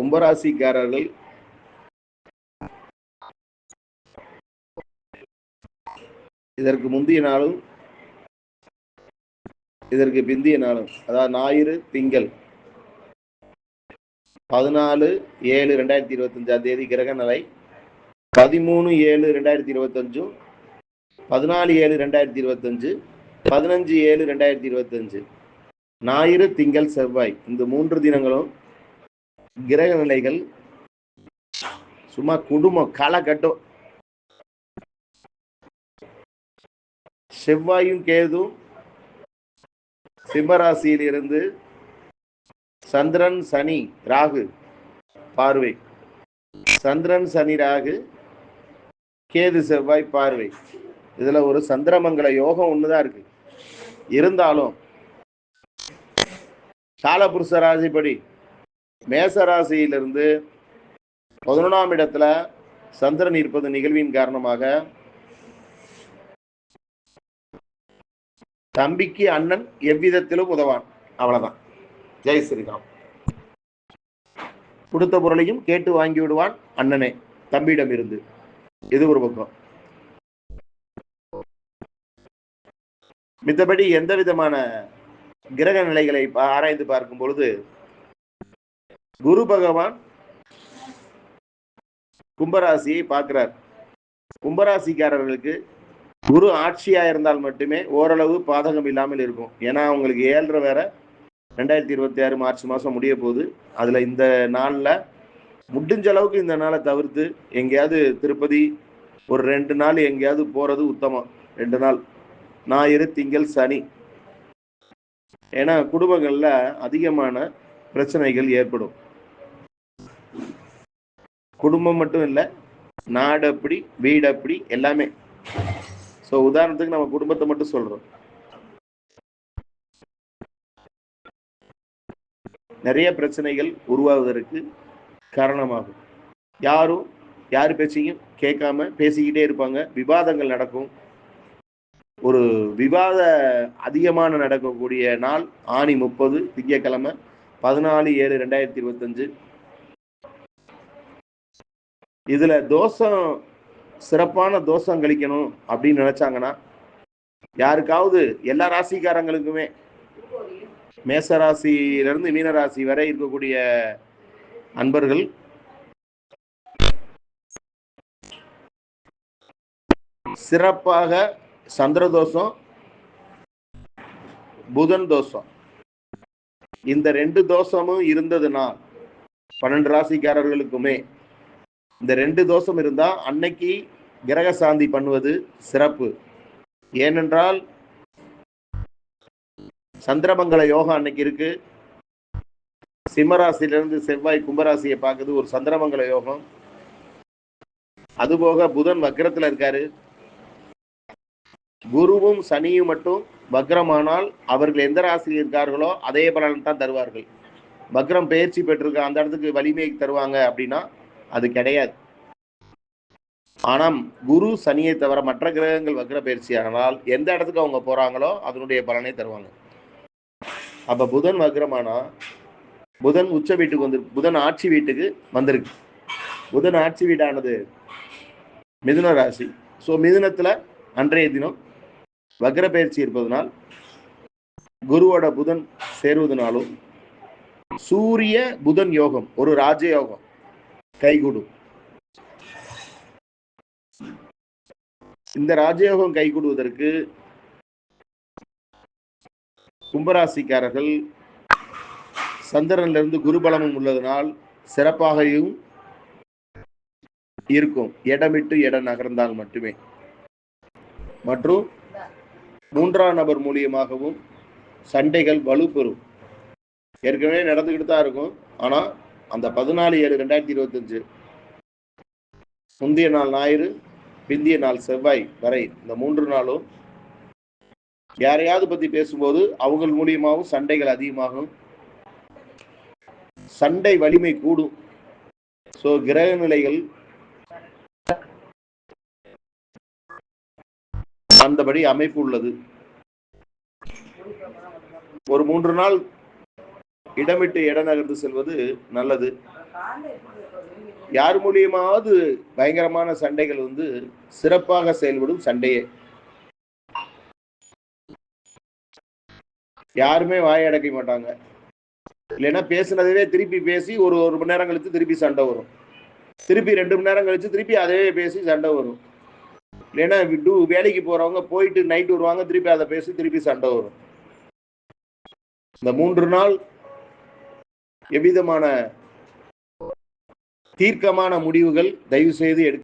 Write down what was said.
கும்பராசிக்காரர்கள். இதற்கு முந்தைய நாளும் இதற்கு பிந்திய நாளும் அதாவது ஞாயிறு திங்கள். பதினாலு ஏழு ரெண்டாயிரத்தி இருபத்தஞ்சாம் தேதி கிரகநிலை பதிமூணு ஏழு ரெண்டாயிரத்தி இருபத்தஞ்சும் பதினாலு ஏழு ரெண்டாயிரத்தி இருபத்தஞ்சு. பதினஞ்சு ஏழு ரெண்டாயிரத்தி இருபத்தஞ்சு. ஞாயிறு திங்கள் செவ்வாய். இந்த மூன்று தினங்களும் கிரக நிலைகள் சும்மா குடும்பம் களை கட்டும் செவ்வாயும் கேதும் சிம்மராசியில் இருந்து சந்திரன் சனி ராகு பார்வை. சந்திரன் சனி ராகு கேது செவ்வாய் பார்வை. இதுல ஒரு சந்திரமங்கல யோகம் ஒண்ணுதான் இருக்கு. இருந்தாலும் காலபுருஷ ராசிப்படி மேசராசியிலிருந்து பதினொன்றாம் இடத்துல சந்திரன் இருப்பது நிகழ்வின் காரணமாக தம்பிக்கு அண்ணன் எவ்விதத்திலும் உதவான். அவ்வளவுதான். ஜெய் ஸ்ரீராம். கொடுத்த பொருளையும் கேட்டு வாங்கி விடுவான் அண்ணனே. தம்பியிடம் இருந்து இது ஒரு பக்கம். மித்தபடி எந்த விதமான கிரக நிலைகளை பா- ஆராய்ந்து பார்க்கும் பொழுது குரு பகவான் கும்பராசியை பார்க்கிறார். கும்பராசிக்காரர்களுக்கு குரு ஆட்சியா இருந்தால் மட்டுமே ஓரளவு பாதகம் இல்லாமல் இருக்கும். ஏன்னா அவங்களுக்கு ஏழரை வேற ரெண்டாயிரத்தி இருபத்தி ஆறு மார்ச் மாதம் முடிய போகுது. அதில் இந்த நாளில் முடிஞ்ச அளவுக்கு இந்த நாளை தவிர்த்து எங்கேயாவது திருப்பதி ஒரு ரெண்டு நாள் எங்கேயாவது போகிறது உத்தமம். ரெண்டு நாள். ஞாயிறு திங்கள் சனி. ஏன்னா குடும்பங்களில் அதிகமான பிரச்சனைகள் ஏற்படும். குடும்பம் மட்டும் இல்லை நாடு அப்படி வீடு அப்படி எல்லாமே. ஸோ உதாரணத்துக்கு நம்ம குடும்பத்தை மட்டும் சொல்கிறோம் நிறைய பிரச்சனைகள் உருவாவதற்கு காரணமாகும். யாரும் யார் பேச்சையும் கேட்காம பேசிக்கிட்டே இருப்பாங்க. விவாதங்கள் நடக்கும். ஒரு விவாத அதிகமான நடக்கக்கூடிய நாள் ஆணி முப்பது திங்கக்கிழமை பதினாலு ஏழு ரெண்டாயிரத்தி இருபத்தஞ்சு. இதுல தோஷம் சிறப்பான தோஷம் கழிக்கணும் அப்படின்னு நினைச்சாங்கன்னா யாருக்காவது எல்லா ராசிக்காரங்களுக்குமே மேச ராசியிலிருந்து மீன ராசி வரை இருக்கக்கூடிய அன்பர்கள் சிறப்பாக சந்திர தோஷம் புதன் தோஷம். இந்த ரெண்டு தோஷமும் இருந்ததுன்னா பன்னெண்டு ராசிக்காரர்களுக்குமே இந்த ரெண்டு தோஷம் இருந்தா அன்னைக்கு கிரக சாந்தி பண்ணுவது சிறப்பு. ஏனென்றால் சந்திரமங்கல யோகம் அன்னைக்கு இருக்கு. சிம்மராசிலிருந்து செவ்வாய் கும்பராசியை பார்க்குது ஒரு சந்திரமங்கல யோகம். அதுபோக புதன் வக்ரத்தில் இருக்காரு. குருவும் சனியும் மட்டும் வக்ரமானால் அவர்கள் எந்த ராசியில் இருக்கார்களோ அதே பலன் தான் தருவார்கள். வக்ரம் பயிற்சி பெற்றிருக்க அந்த இடத்துக்கு வலிமையை தருவாங்க அப்படின்னா அது கிடையாது. ஆனால் குரு சனியை தவிர மற்ற கிரகங்கள் வக்ர பயிற்சி ஆனால் எந்த இடத்துக்கு அவங்க போறாங்களோ அதனுடைய பலனை தருவாங்க. அப்ப புதன் வக்ரமானா புதன் உச்ச வீட்டுக்கு வந்து புதன் ஆட்சி வீட்டுக்கு வந்திருக்கு. புதன் ஆட்சி வீடானது மிதுன ராசி. ஸோ மிதுனத்துல அன்றைய தினம் வக்ர பயிற்சி இருப்பதனால் குருவோட புதன் சேருவதனாலும் சூரிய புதன் யோகம் ஒரு ராஜயோகம். கைகூடும். இந்த ராஜயோகம் கைகூடுவதற்கு கும்பராசிக்காரர்கள் சந்திரன்ல இருந்து குருபலமும் உள்ளதனால் சிறப்பாகவும் இருக்கும். இடமிட்டு இடம் நகர்ந்தால் மட்டுமே. மற்றும் மூன்றாம் நபர் மூலியமாகவும் சண்டைகள் வலுப்பெறும். ஏற்கனவே நடந்துக்கிட்டு தான் இருக்கும். ஆனா அந்த பதினாலு ஏழு ரெண்டாயிரத்தி இருபத்தஞ்சு முந்தைய நாள் ஞாயிறு பிந்திய நாள் செவ்வாய் வரை இந்த மூன்று நாளும் யாரையாவது பத்தி பேசும்போது அவங்கள் மூலியமாகவும் சண்டைகள் அதிகமாகும். சண்டை வலிமை கூடும். ஸோ கிரக நிலைகள் அந்தபடி அமைப்பு உள்ளது. ஒரு மூன்று நாள் இடமிட்டு இட நகர்ந்து செல்வது நல்லது. யார் மூலியமாவது பயங்கரமான சண்டைகள் வந்து சிறப்பாக செயல்படும் சண்டையே. யாருமே வாயை அடைக்க மாட்டாங்க. இல்லைன்னா பேசுனதவே திருப்பி பேசி ஒரு ஒரு மணி நேரம் கழிச்சு திருப்பி சண்டை வரும். திருப்பி ரெண்டு மணி நேரம் கழிச்சு திருப்பி அதே பேசி சண்டை வரும். இல்லைன்னா டூ வேலைக்கு போறவங்க போயிட்டு நைட் வருவாங்க திருப்பி அதை பேசி திருப்பி சண்டை வரும். இந்த மூன்று நாள் எவ்விதமான தீர்க்கமான முடிவுகள் தயவு செய்து எடுக்க